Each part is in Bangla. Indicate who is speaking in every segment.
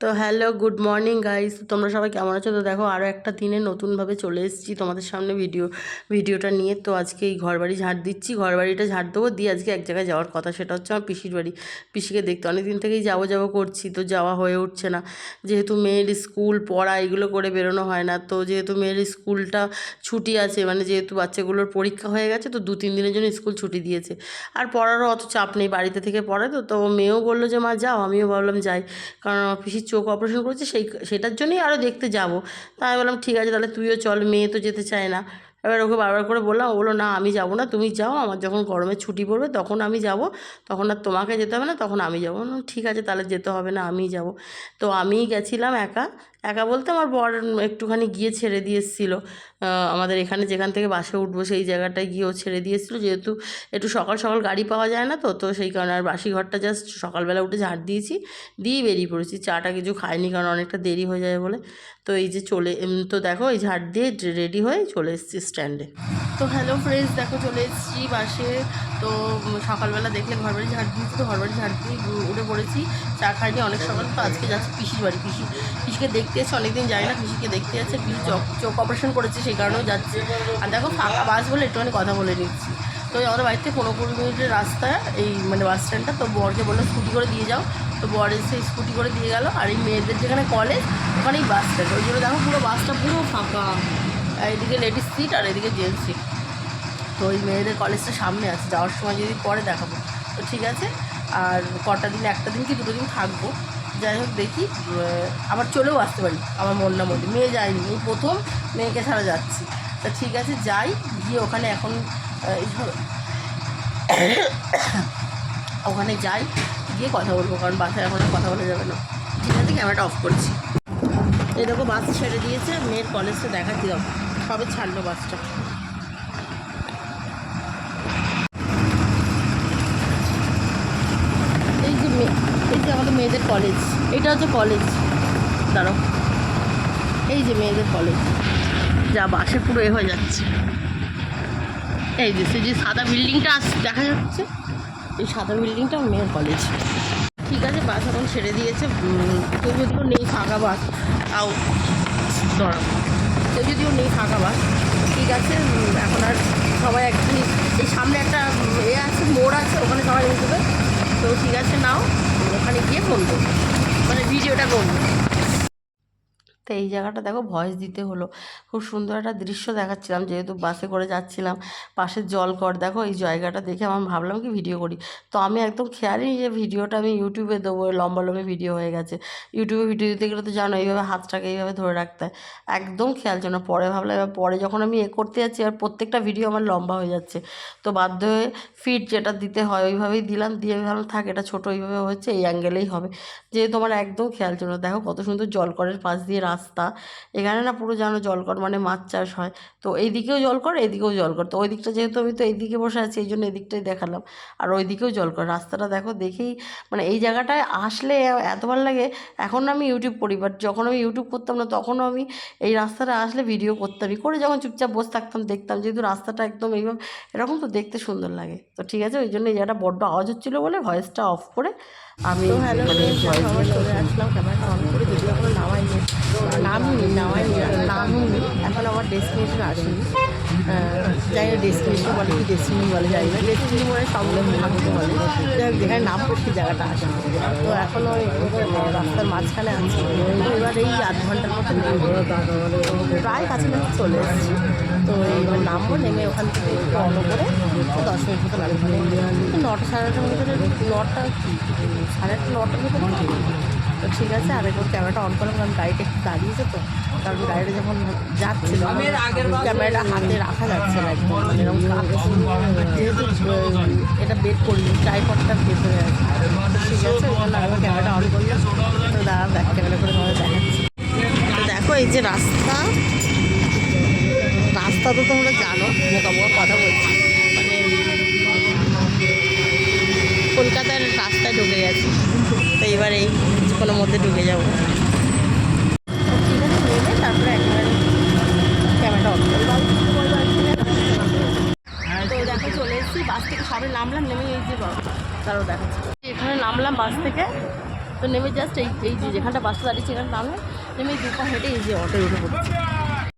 Speaker 1: তো হ্যালো, গুড মর্নিং গাইস। তোমরা সবাই কেমন আছো? তো দেখো আরও একটা দিনে নতুনভাবে চলে এসেছি তোমাদের সামনে ভিডিও, ভিডিওটা নিয়ে। তো আজকে এই ঘরবাড়ি ঝাড় দিচ্ছি। ঘরবাড়িটা ঝাড় দেবো, দিয়ে আজকে এক জায়গায় যাওয়ার কথা, সেটা হচ্ছে আমার পিসির বাড়ি। পিসিকে দেখতে অনেক দিন থেকেই যাব যাব করছি, তো যাওয়া হয়ে উঠছে না। যেহেতু মেয়ের স্কুল, পড়া এগুলো করে বেরোনো হয় না, তো যেহেতু মেয়ের স্কুলটা ছুটি আছে মানে যেহেতু বাচ্চাগুলোর পরীক্ষা হয়ে গেছে, তো দু তিন দিনের জন্য স্কুল ছুটি দিয়েছে। আর পড়ারও অত চাপ নেই, বাড়িতে থেকে পড়ে তো তো মেয়েও বলল যে, মা, যাও। আমিও ভাবলাম যাই, কারণ আমার পিসির চোখ অপারেশন করেছে, সেই সেটার জন্যই আরও দেখতে যাব। তা আমি বললাম, ঠিক আছে, তাহলে তুইও চল, মেয়ে তো যেতে চায় না। এবার ওকে বারবার করে বললাম, ও বলল, না, আমি যাব না, তুমি যাও, আমার যখন গরমের ছুটি পড়বে তখন আমি যাব, তখন আর তোমাকে যেতে হবে না, তখন আমি যাব। ঠিক আছে, তাহলে যেতে হবে না আমি যাব। তো আমি গেছিলাম একা একা বলতে আমার বর একটুখানি গিয়ে ছেড়ে দিয়ে এসেছিল। আমাদের এখানে যেখান থেকে বাসে উঠবো সেই জায়গাটায় গিয়েও ছেড়ে দিয়ে এসেছিল। যেহেতু একটু সকাল সকাল গাড়ি পাওয়া যায় না তো তো সেই কারণে আর বাসি ঘরটা জাস্ট সকালবেলা উঠে ঝাড় দিয়েছি দিয়ে বেরিয়ে পড়েছি। চাটা কিছু খাইনি কারণ অনেকটা দেরি হয়ে যায় বলে। তো এই যে চলে তো দেখো এই ঝাড় দিয়ে রেডি হয়ে চলে এসেছি স্ট্যান্ডে তো হ্যালো ফ্রেন্ডস দেখো চলে এসেছি বাসে। তো সকালবেলা দেখলে ঘর বাড়ি ঝাড় দিয়েছি তো ঘর বাড়ি ঝাড় দিয়ে উঠে পড়েছি। চা খাইনি, অনেক সকাল তো আজকে যাচ্ছি পিসির বাড়ি। পিসি, পিসিকে দেখতে এসে অনেকদিন যাই না, পিসিকে দেখতে যাচ্ছে পিসি চোখ চোখ অপারেশন করেছে, সেই কারণেও যাচ্ছে। আর দেখো, ফাঁকা বাস বলে একটুখানি কথা বলে নিচ্ছি। তো আমাদের বাড়িতে পনেরো কুড়ি মিনিটের রাস্তা, এই মানে বাস স্ট্যান্ডটা তো বরকে বলল, স্কুটি করে দিয়ে যাও। তো বর এসে স্কুটি করে দিয়ে গেল, আর এই মেয়েদের যেখানে কলেজ ওখানেই বাস স্ট্যান্ড ওই জন্য দেখো, পুরো বাসটা পুরো ফাঁকা। এদিকে লেডিস সিট আর এদিকে জেন্টস সিট তো ওই মেয়েদের কলেজটা সামনে আছে, যাওয়ার সময় যদি পরে দেখাবো। তো ঠিক আছে, আর কটা দিন, একটা দিন কি দুটো দিন থাকব। যাই হোক, দেখি আবার চলেও আসতে পারি, আমার মন না মধ্যে মেয়ে যায়নি, এই প্রথম মেয়েকে ছাড়া যাচ্ছি। তা ঠিক আছে, যাই, গিয়ে ওখানে এখন ওখানে যাই, গিয়ে কথা বলব, কারণ বাসায় এখন কথা বলা যাবে না। ঠিক আছে ক্যামেরাটা অফ করছি। দেখো বাস ছেড়ে দিয়েছে, মেয়ের কলেজটা দেখো, সবে ছাড়লো বাসটা এই যে মেয়ে যে আমাদের মেয়েদের কলেজ এটা হচ্ছে কলেজ দাঁড়াও। এই যে মেয়েদের কলেজ যা বাসে পুরো এ হয়ে যাচ্ছে। এই যে সে যে সাদা বিল্ডিংটা দেখা যাচ্ছে। এই সাদা বিল্ডিংটা মেয়ের কলেজ ঠিক আছে, বাস এখন ছেড়ে দিয়েছে। কেউ যদিও নেই ফাঁকা বাস, তাও দাঁড়াও। কেউ যদিও নেই ফাঁকা বাস, ঠিক আছে এখন আর সবাই একটুখানি এই সামনে একটা এ আছে, মোড় আছে, ওখানে সবাই উঠবে তো ঠিক আছে, নাও। ওখানে গিয়ে বলব মানে ভিডিওটা করব তো এই জায়গাটা দেখো ভয়েস দিতে হলো। খুব সুন্দর একটা দৃশ্য দেখাচ্ছিলাম, যেহেতু বাসে করে যাচ্ছিলাম। পাশের জলকর দেখো এই জায়গাটা দেখে আমার ভাবলাম কি ভিডিও করি। তো আমি একদম খেয়ালই যে ভিডিওটা আমি ইউটিউবে দেবো, লম্বা লম্বা ভিডিও হয়ে গেছে। ইউটিউবে ভিডিও দিতে গেলে তো জানো এইভাবে হাতটাকে এইভাবে ধরে রাখতে হয়। একদম খেয়াল ছিল না, পরে ভাবলাম, এবার পরে যখন আমি এ করতে যাচ্ছি আর প্রত্যেকটা ভিডিও আমার লম্বা হয়ে যাচ্ছে। তো বাধ্য হয়ে ফিট যেটা দিতে হয়, ওইভাবেই দিলাম, দিয়ে আমি ভাবলাম, থাক, এটা ছোটো ওইভাবে হচ্ছে, এই অ্যাঙ্গেলেই হবে। যেহেতু আমার একদম খেয়াল ছিল না, দেখো কত সুন্দর জলকরের পাশ দিয়ে রাস্তা এখানে না পুরো জানো জলকর মানে মাছ চাষ হয়। তো এইদিকেও জলকর এদিকেও জলকর। তো ওই দিকটা যেহেতু আমি তো এইদিকে বসে আছি এই জন্য এদিকটাই দেখালাম। আর ওইদিকেও জলকর। রাস্তাটা দেখো দেখেই মানে এই জায়গাটায় আসলে এত ভালো লাগে। এখন আমি ইউটিউব করি বাট যখন আমি ইউটিউব করতাম না তখনও আমি এই রাস্তাটা আসলে ভিডিও করতামই। করে যখন চুপচাপ বসে থাকতাম দেখতাম যেহেতু রাস্তাটা একদম এইভাবে এরকম তো দেখতে সুন্দর লাগে। তো ঠিক আছে ওই জন্য এই জায়গাটা বড্ড আওয়াজ হচ্ছিল বলে ভয়েসটা অফ করে আমি মানে ভয়েস চলে আসলাম ক্যামেরাটা অন করে নামাইনি নামিনি নামাইনি নামিনি এখন আমার ডেস্টিনেশন আসেনি। যাই না ডেস্টিনেশন বলে কি ডেস্টিনি বলে যাই না ডেস্টিনি বলে সব আমাকে বলে। যেখানে নাম করছি জায়গাটা আসে তো এখনও রাস্তার মাঝখানে আছি। এবার এই আধ ঘণ্টার মতো। প্রায় কাছাকাছি চলে এসেছি। তো এইবার নামবো, নেমে ওখান থেকে অটো করে দশ মিনিট মতো লাগবে নটা, সাড়ে নটার ভিতরে নটা কি? সাড়ে আটটা, নটার ভিতরে তো ঠিক আছে আর একবার ক্যামেরাটা অন করলাম কারণ গাড়িটা একটু দাঁড়িয়েছে তো কারণ গাড়িটা যখন যাচ্ছিল ক্যামেরাটা হাতে রাখা যাচ্ছে না একদম। মানে এরকম। যেহেতু এটা বের করিনি ট্রাইপডটা ভেতরে আছে তো ঠিক আছে ওই জন্য আরেকবার ক্যামেরাটা অন করলাম। তো দাঁড়া ব্যাক ক্যামেরা করে তোমাদের দেখাচ্ছি। তো দেখো এই যে রাস্তা। রাস্তা তো তোমরা জানো বোকা বোকা কথা বলছি। মানে কলকাতার রাস্তায় ঢুকে গেছি। তো এবার এই কোনো মধ্যে ঢুকে যাব। তারপরে তো দেখো, চলে এসেছি, বাস থেকে নামলাম নেমে এই যে এখানে নামলাম বাস থেকে। তো নেমে জাস্ট এই এই যে যেখানটা বাসটা দাঁড়িয়েছে, এখানে নামে নেমে এই দুপা হেঁটে এই যে অটোয় উঠে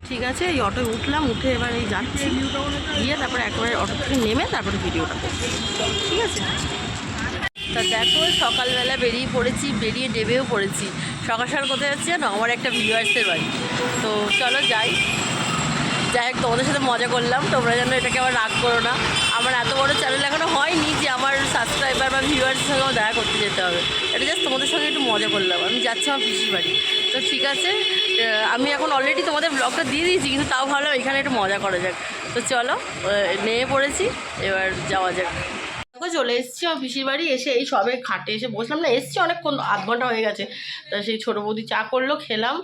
Speaker 1: ঠিক আছে, এই অটোয় উঠলাম, উঠে এবার এই যাচ্ছি। গিয়ে তারপরে একেবারে অটো থেকে নেমে তারপরে ভিডিওটা ঠিক আছে? তা দেখো, সকালবেলা বেরিয়ে পড়েছি, বেরিয়ে ডেবেও পড়েছি। সকাল সকাল কোথায় যাচ্ছি জানো? আমার একটা ভিউয়ার্সের বাড়ি। তো চলো যাই। যাই হোক, তোমাদের সাথে মজা করলাম। তোমরা যেন এটাকে আবার রাগ করো না। আমার এত বড় চ্যানেল এখনও হয়নি যে আমার সাবস্ক্রাইবার বা ভিউয়ার্সের সঙ্গে আমার দেখা করতে যেতে হবে। এটা জাস্ট তোমাদের সঙ্গে একটু মজা করলাম। আমি যাচ্ছি আমার পিসির বাড়ি। তো ঠিক আছে আমি এখন অলরেডি তোমাদের ব্লগটা দিয়ে দিয়েছি, কিন্তু তাও ভালো এখানে একটু মজা করা যাক। তো চলো নেমে পড়েছি, এবার যাওয়া যাক। চলে এসেছি আমার পিসির বাড়ি এসে এই সবে খাটে এসে বসলাম। না এসছি অনেকক্ষণ আধ ঘণ্টা হয়ে গেছে। তা সেই ছোটো বৌদি চা করল খেলাম।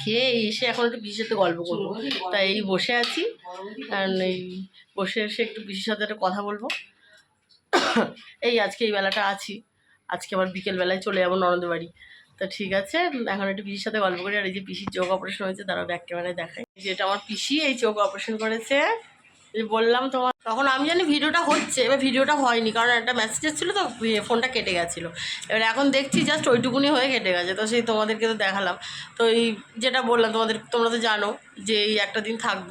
Speaker 1: খেয়ে এসে এখন একটু পিসির সাথে গল্প করব। তাই এই বসে আছি। আর এই বসে এসে একটু পিসির সাথে একটা কথা বলব। এই আজকে এই বেলাটা আছি। আজকে আবার বিকেলবেলায় চলে যাব ননদের বাড়ি। তা ঠিক আছে এখন একটু পিসির সাথে গল্প করি। আর এই যে পিসির চোখ অপারেশন হয়েছে তারা ব্যাক ক্যামেরায় দেখায় যেটা আমার পিসি এই চোখ অপারেশন করেছে। বললাম তোমার, তখন আমি জানি ভিডিওটা হচ্ছে, এবার ভিডিওটা হয়নি, কারণ একটা মেসেজ এসেছিল তো ফোনটা কেটে গেছিল। এবার এখন দেখছি জাস্ট ওইটুকুনি হয়ে কেটে গেছে, তো সেই তোমাদেরকে তো দেখালাম। তো এই যেটা বললাম, তোমাদের, তোমরা তো জানো যে এই একটা দিন থাকব,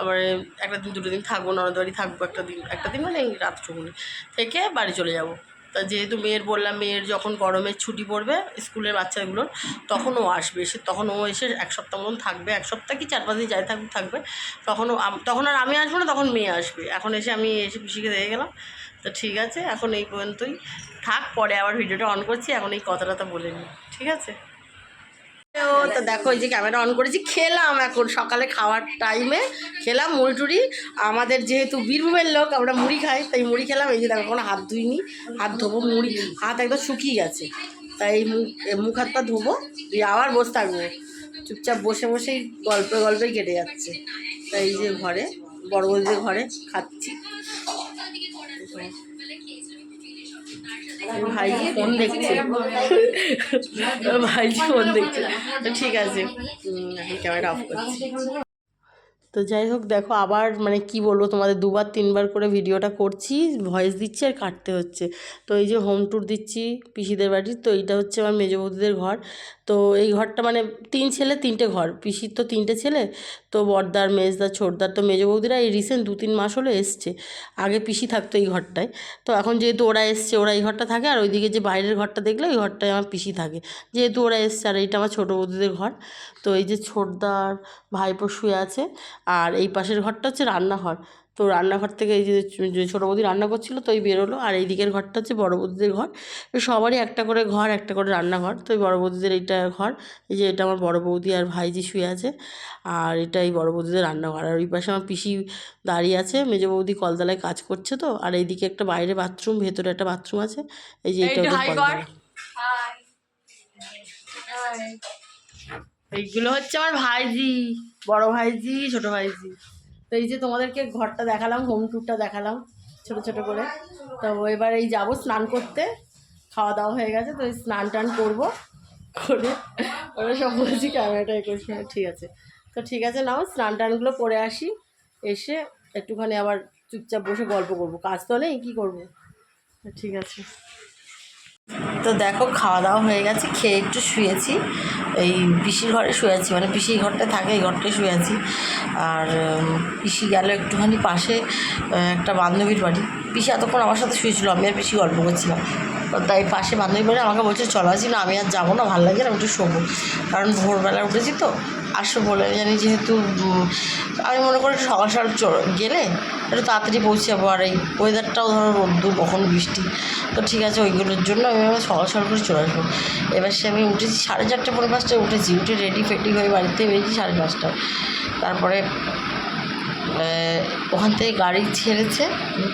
Speaker 1: আবার একটা দিন, দুটো দিন থাকব নরদারি থাকব একটা দিন একটা দিন মানে এই রাতটুকুনি থেকে বাড়ি চলে যাব। তা যেহেতু মেয়ের বললাম, মেয়ের যখন গরমের ছুটি পড়বে স্কুলের বাচ্চাগুলোর, তখন ও আসবে। সে তখন ও এসে এক সপ্তাহ মতন থাকবে। এক সপ্তাহ কি চার পাঁচ দিন যাই থাকুক, থাকবে। তখন ও তখন আর আমি আসব না, তখন মেয়ে আসবে। এখন এসে আমি এসে পিসিকে দেখে গেলাম। তো ঠিক আছে, এখন এই পর্যন্তই। থাক, পরে আবার ভিডিওটা অন করছি। এখন এই কথাটা তো বলে নিই ঠিক আছে? তো দেখো এই যে ক্যামেরা অন করেছি। খেলাম এখন সকালে খাওয়ার টাইমে খেলাম মুড়ি টুড়ি। আমাদের যেহেতু বীরভূমের লোক, আমরা মুড়ি খাই, তাই মুড়ি খেলাম। এই যে দেখো, কোনো হাত ধুইনি। হাত ধোবো, মুড়ি, হাত একদম শুকিয়ে গেছে। তাই মুখ মুখ হাত পা ধোবো, দিয়ে আবার বসে থাকব। চুপচাপ বসে বসেই গল্পে গল্পে কেটে যাচ্ছে। তাই এই যে ঘরে, বড় বড়দের ঘরে খাচ্ছি। ভাই ফোন দেখছে। ভাইজি ফোন দেখছে। তো ঠিক আছে। আমি ক্যামেরা অফ করছি। তো যাই হোক দেখো আবার মানে কি বলব তোমাদের দুবার তিনবার করে ভিডিওটা করছি ভয়েস দিচ্ছি আর কাটতে হচ্ছে। তো এই যে হোম ট্যুর দিচ্ছি পিসিদের বাড়ির তো এইটা হচ্ছে আমার মেজবৌদিদের ঘর। তো এই ঘরটা মানে তিন ছেলে, তিনটে ঘর। পিসির তো তিনটে ছেলে, তো বড়দার মেজদার, ছোটদার, তো মেজ বৌদিরা এই রিসেন্ট দু তিন মাস হলো এসছে। আগে পিসি থাকতো এই ঘরটায়। তো এখন যেহেতু ওরা এসছে, ওরা এই ঘরটা থাকে, আর ওইদিকে যে বাইরের ঘরটা দেখলে ওই ঘরটায় আমার পিসি থাকে। যেহেতু ওরা এসছে, আর এইটা আমার ছোটো বৌদিদের ঘর, তো এই যে ছোটদার ভাইপো শুয়ে আছে, আর এই পাশের ঘরটা হচ্ছে রান্নাঘর। তো রান্নাঘর থেকে এই যে ছোটো বৌদি রান্না করছিল তো এই বেরোলো। আর এই দিকের ঘরটা হচ্ছে বড় বৌদিদের ঘর। সবারই একটা করে ঘর একটা করে রান্নাঘর। তো এই বড় বৌদিদের এইটা ঘর এই যে এটা আমার বড় বৌদি আর ভাইজি শুয়ে আছে। আর এটা এই বড় বৌদিদের রান্নাঘর। আর ওই পাশে আমার পিসি দাঁড়িয়ে আছে। মেজো বৌদি কলতলায় কাজ করছে তো। আর এইদিকে একটা বাইরে বাথরুম ভেতরে একটা বাথরুম আছে। এই যে এটা এইগুলো হচ্ছে আমার ভাইজি বড় ভাইজি ছোট ভাইজি। তো এই যে তোমাদেরকে ঘরটা দেখালাম হোম ট্যুরটা দেখালাম, ছোট ছোট করে। তো এবার এই যাব স্নান করতে। খাওয়া দাওয়া হয়ে গেছে, তো এই স্নান টান করব করে। ওরা সব বলছি ক্যামেরাটা এ করছি। ঠিক আছে। তো ঠিক আছে, নাও স্নান টানগুলো করে আসি। এসে একটুখানি আবার চুপচাপ বসে গল্প করব। কাজ তো নেই, কী করব? ঠিক আছে। তো দেখো, খাওয়া দাওয়া হয়ে গেছে, খেয়ে একটু শুয়েছি। এই পিসির ঘরে শুয়ে আছি মানে পিসির ঘরটা থাকে, এই ঘরটায় শুয়ে আছি। আর পিসি গেল একটুখানি পাশে একটা বান্ধবীর বাড়ি। পিসি এতক্ষণ আমার সাথে শুয়েছিল, আমি আর পিসি গল্প করছিলাম। তাই পাশে বান্ধবী বাড়ি আমাকে বলছে, চলো আসি না, আমি আর যাব না, ভালো লাগে না একটু শোবো। কারণ ভোরবেলা উঠেছি তো আসো বলে, জানি যেহেতু আমি মনে করি সকাল সকাল গেলে একটু তাড়াতাড়ি পৌঁছে যাব আর এই ওয়েদারটাও ধরো রোদ্দুর কখন বৃষ্টি। তো ঠিক আছে, ওইগুলোর জন্য আমি আমার সকাল সকাল করে চলে আসব। এবার সে আমি উঠেছি, সাড়ে চারটে পনেরো পাঁচটায় উঠেছি, উঠে রেডি ফেডি হয়ে বাড়িতে বেরিয়েছি সাড়ে পাঁচটায়। তারপরে ওখান থেকে গাড়ি ছেড়েছে,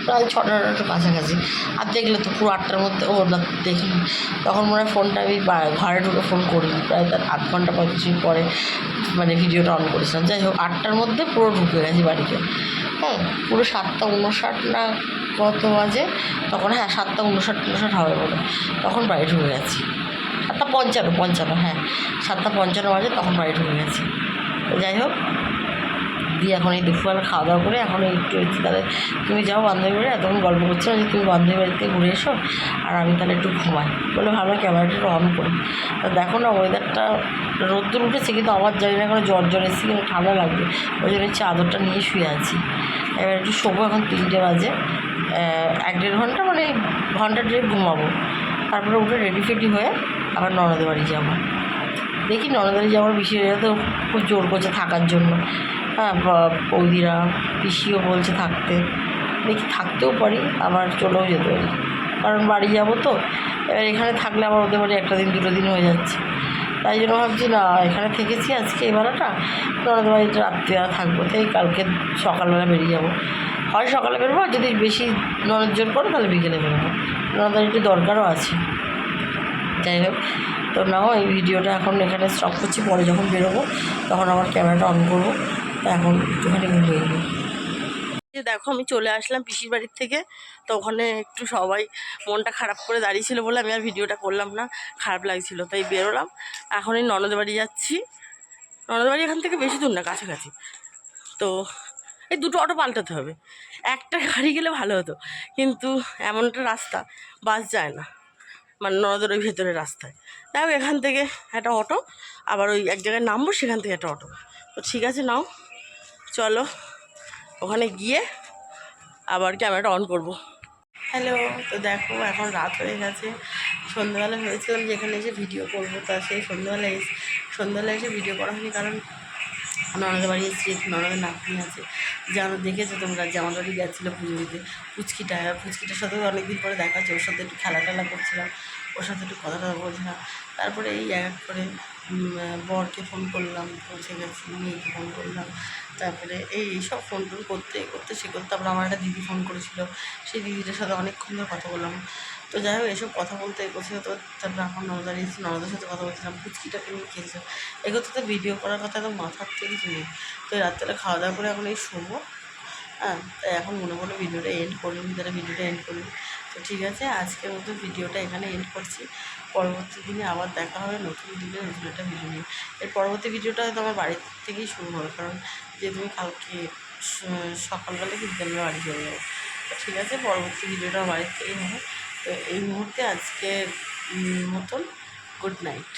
Speaker 1: প্রায় একটু কাছাকাছি। আর দেখলে তো পুরো আটটার মধ্যে, ও না দেখিনি তখন মনে হয় ফোনটা আমি ঘরে ঢুকে ফোন করিনি। প্রায় তার আধ ঘণ্টা পঁয়ত্রিশ মিনিট পরে মানে ভিডিওটা অন করেছিলাম। যাই হোক, আটটার মধ্যে পুরো ঢুকে গেছি বাড়িতে। হ্যাঁ পুরো সাতটা উনষাট না কত বাজে? তখন হ্যাঁ সাতটা উনষাট উনষাট হবে বলে তখন বাড়ি ঢুকে গেছি। সাতটা পঞ্চান্ন পঞ্চান্ন হ্যাঁ। সাতটা পঞ্চান্ন বাজে, তখন বাড়ি ঢুকে গেছি। যাই হোক। দিয়ে এখন এই দুপুরবেলা খাওয়া দাওয়া করে এখন একটু একটু তাহলে তুমি যাও বান্ধবী বাড়ি এতক্ষণ গল্প করছ যে তুমি বান্ধবী বাড়িতে ঘুরে এসো, আর আমি তাহলে একটু ঘুমাই। বলে ভালো, ক্যামেরাটা একটু অন করি। তা দেখো না ওয়েদারটা রোদ্দুর উঠেছে, কিন্তু আমার জানি না এখন জ্বর জ্বর এসেছে, কিন্তু ঠান্ডা লাগবে। ওই জন্য চাদরটা নিয়ে শুয়ে আছি। এবার একটু শোবো এখন তিনটে বাজে। এক দেড় ঘণ্টা মানে ঘণ্টা দেড় ঘুমাবো। তারপরে উঠে রেডি ফেডি হয়ে আবার ননদের বাড়ি যাব। দেখি ননদারি যাওয়ার বিষয়টা তো খুব জোর করছে থাকার জন্য। হ্যাঁ বৌদিরা, পিসিও বলছে থাকতে। দেখি থাকতেও পারি, আবার চলেও যেতে পারি। কারণ বাড়ি যাব তো, এবার এখানে থাকলে আবার ওদের বাড়ি একটা দিন, দুটো দিন হয়ে যাচ্ছে। তাই জন্য ভাবছি, না, এখানে থেকেছি আজকে এই বেলাটা ননদের বাড়িতে রাত্রিবেলা থাকব। তাই কালকে সকালবেলা বেরিয়ে যাব। হয় সকালে বেরোবো, আর যদি বেশি ননদ জোর করে, তাহলে বিকেলে বেরোবো। ননদের একটু দরকারও আছে। যাই হোক, তো নাও, এই ভিডিওটা এখন এখানে স্টপ করছি। পরে যখন বেরোবো, তখন আমার ক্যামেরাটা অন করব। এখন একটুখানি ঘুমিয়ে নিই যে দেখো, আমি চলে আসলাম পিসির বাড়ির থেকে। তো ওখানে একটু সবাই মনটা খারাপ করে দাঁড়িয়েছিল বলে আমি আর ভিডিওটা করলাম না, খারাপ লাগছিল। তাই বেরোলাম। এখন এই ননদ বাড়ি যাচ্ছি। ননদ বাড়ি এখান থেকে বেশি দূর না, কাছাকাছি। তো এই দুটো অটো পাল্টাতে হবে। একটা গাড়ি গেলে ভালো হতো, কিন্তু এমন একটা রাস্তা, বাস যায় না। মানে ননদের ওই ভেতরের রাস্তায়। হোক, এখান থেকে একটা অটো, আবার ওই এক জায়গায় নামবো, সেখান থেকে একটা অটো। তো ঠিক আছে, নাও। চলো, ওখানে গিয়ে আবার ক্যামেরাটা অন করব। হ্যালো তো দেখো, এখন রাত হয়ে গেছে। সন্ধ্যাবেলা ভেবেছিলাম যে এখানে এসে ভিডিও করব, তা সেই সন্ধ্যাবেলা এসে সন্ধ্যাবেলা এসে ভিডিও করা হয়নি কারণ ননদের বাড়ি এসেছি ননদের নাতনি আছে। যেন দেখেছ তোমরা যে আমার বাড়ি গেছিল পুজো দিতে, পুচকিটা, পুচকিটার সাথেও অনেকদিন পরে দেখা হচ্ছে ওর সাথে একটু খেলা টেলা করছিলাম, ওর সাথে একটু কথা টথা বলছিলাম। তারপরে এই এক করে বরকে ফোন করলাম পৌঁছে গেছি মেয়েকে ফোন করলাম। তারপরে এই সব ফোন টোন করতে করতে সে করতে তারপরে আমার একটা দিদি ফোন করেছিল। সেই দিদিটার সাথে অনেকক্ষণ ধরে কথা বললাম। তো যাই হোক, এসব কথা বলতে করছে তো তারপরে এখন ননদার এসেছি নরদার সাথে কথা বলছিলাম। পুচকিটাকে নিয়ে খেলছে। এগুলো তো ভিডিও করার কথা তো মাথার থেকে নেই। তো এই রাত্রে খাওয়া দাওয়া করে এখন এই শোবো হ্যাঁ? তাই এখন মনে মনে ভিডিওটা এন্ড করি তাহলে ভিডিওটা এন্ড করি তো ঠিক আছে, আজকের মতো ভিডিওটা এখানে এন্ড করছি। পরবর্তী দিনে আবার দেখা হবে নতুন দিনে নতুন একটা ভিডিও নিয়ে। এর পরবর্তী ভিডিওটা হয়তো আমার থেকেই শুরু হবে, কারণ যে তুমি কালকে সকালবেলা কিন্তু আমি বাড়ি চলে যাব। ঠিক আছে, পরবর্তী ভিডিওটা আমার বাড়ির থেকেই হবে। তো এই মুহূর্তে আজকে মতন গুড নাইট